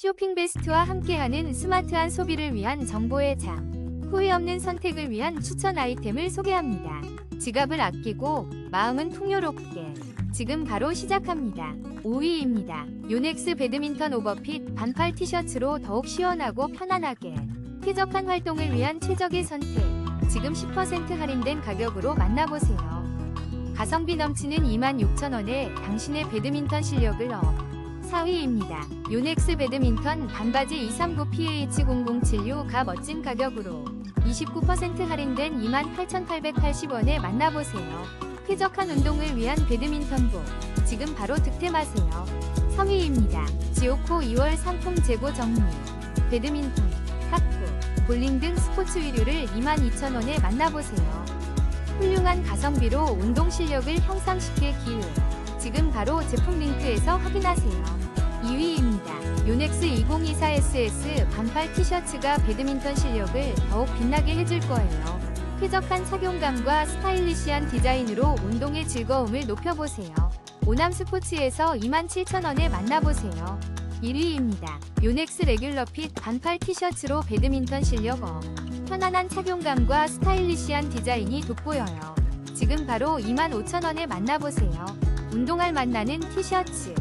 쇼핑 베스트와 함께하는 스마트한 소비를 위한 정보의 장. 후회 없는 선택을 위한 추천 아이템을 소개합니다. 지갑을 아끼고 마음은 풍요롭게. 지금 바로 시작합니다. 5위입니다. 요넥스 배드민턴 오버핏 반팔 티셔츠로 더욱 시원하고 편안하게. 쾌적한 활동을 위한 최적의 선택. 지금 10% 할인된 가격으로 만나보세요. 가성비 넘치는 26,000원에 당신의 배드민턴 실력을 업. 4위입니다. 요넥스 배드민턴 반바지 239PH0076가 멋진 가격으로 29% 할인된 28,880원에 만나보세요. 쾌적한 운동을 위한 배드민턴복. 지금 바로 득템하세요. 3위입니다. 지오코 2월 상품 재고 정리. 배드민턴, 탁구, 볼링 등 스포츠 의류를 22,000원에 만나보세요. 훌륭한 가성비로 운동 실력을 향상시킬 기회. 바로 제품 링크에서 확인하세요. 2위입니다. 요넥스 2024SS 반팔 티셔츠가 배드민턴 실력을 더욱 빛나게 해줄 거예요. 쾌적한 착용감과 스타일리시한 디자인으로 운동의 즐거움을 높여보세요. 오남 스포츠에서 27,000원에 만나보세요. 1위입니다. 요넥스 레귤러 핏 반팔 티셔츠로 배드민턴 실력 업. 편안한 착용감과 스타일리시한 디자인이 돋보여요. 지금 바로 25,000원에 만나보세요. 운동할 만나는 티셔츠.